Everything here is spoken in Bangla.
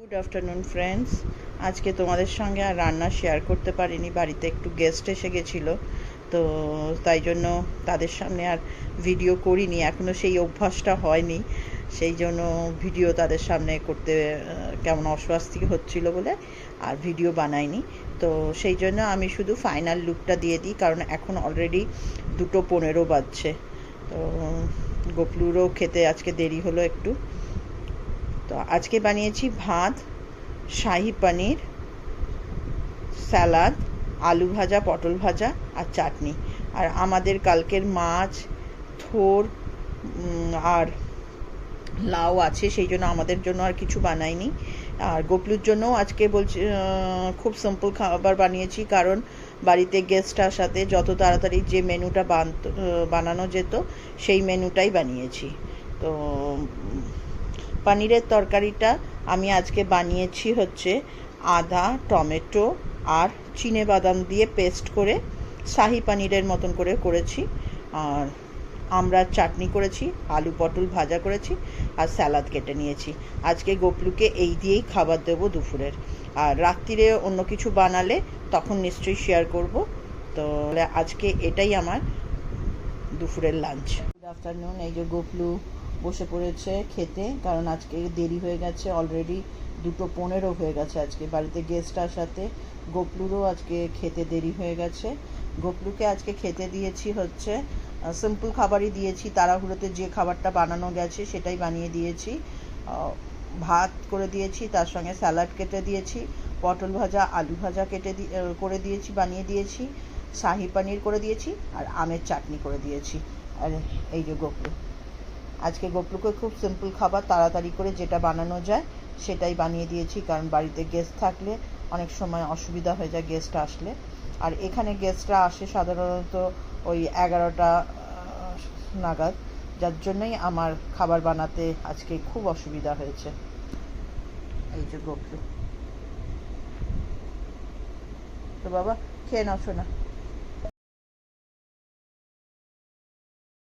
গুড আফটারনুন ফ্রেন্ডস আজকে তোমাদের সঙ্গে আর রান্না শেয়ার করতে পারিনি। বাড়িতে একটু গেস্ট এসে গেছিল, তো তাই জন্য তাদের সামনে আর ভিডিও করিনি। এখনও সেই অভ্যাসটা হয়নি। সেই জন্য ভিডিও তাদের সামনে করতে কেমন অস্বস্তি হচ্ছিল বলে আর ভিডিও বানাইনি। তো সেই জন্য আমি শুধু ফাইনাল লুকটা দিয়ে দিই, কারণ এখন অলরেডি দুটো পনেরো বাজছে। তো গোপলুরও খেতে আজকে দেরি হলো একটু। তো আজকে বানিয়েছি ভাত, শাহি পনির, স্যালাদ, আলু ভাজা, পটল ভাজা আর চাটনি। আর আমাদের কালকের মাছ, থোর আর লাউ আছে, সেই জন্য আমাদের জন্য আর কিছু বানাইনি। আর গোপলুর জন্য আজকে বলছি খুব সিম্পল খাবার বানিয়েছি, কারণ বাড়িতে গেস্ট আসাতে যত তাড়াতাড়ি যে মেনুটা বানানো যেত, সেই মেনুটাই বানিয়েছি। তো পনিরের তরকারিটা আমি আজকে বানিয়েছি হচ্ছে আদা, টমেটো আর চিনে বাদাম দিয়ে পেস্ট করে শাহি পনিরের মতন করে করেছি। আর আমরা চাটনি করেছি, আলু পটল ভাজা করেছি আর স্যালাদ কেটে নিয়েছি। আজকে গোপলুকে এই দিয়েই খাবার দেবো দুপুরের। আর রাত্রিরে অন্য কিছু বানালে তখন নিশ্চয়ই শেয়ার করব। তো আজকে এটাই আমার দুপুরের লাঞ্চ গুড আফটারনুন এই যে গোপলু। বসে পড়েছে খেতে, কারণ আজকে দেরি হয়ে গেছে অলরেডি দুটো পনেরো হয়ে গেছে আজকে। বাড়িতে গেস্ট আসাতে গোপলুরও আজকে খেতে দেরি হয়ে গেছে। গোপলুকে আজকে খেতে দিয়েছি হচ্ছে সিম্পল খাবারই দিয়েছি। তাড়াহুড়োতে যে খাবারটা বানানো গেছে সেটাই বানিয়ে দিয়েছি। ভাত করে দিয়েছি, তার সঙ্গে স্যালাড কেটে দিয়েছি, পটল ভাজা, আলু ভাজা কেটে করে দিয়েছি, বানিয়ে দিয়েছি, শাহি পনির করে দিয়েছি, আর আমের চাটনি করে দিয়েছি। আর, এই যে গোপলু। আজকে গোপলুকে খুব সিম্পল খাবার তাড়াতাড়ি করে যেটা বানানো যায়, সেটাই বানিয়ে দিয়েছি, কারণ বাড়িতে গেস্ট থাকলে অনেক সময় অসুবিধা হয়ে যায় গেস্ট আসলে। আর এখানে গেস্টরা আসে সাধারণত ওই এগারোটা নাগাদ, যার জন্যই আমার খাবার বানাতে আজকে খুব অসুবিধা হয়েছে। এই যে গোপলু। তো বাবা, খেয়ে নাও শোনা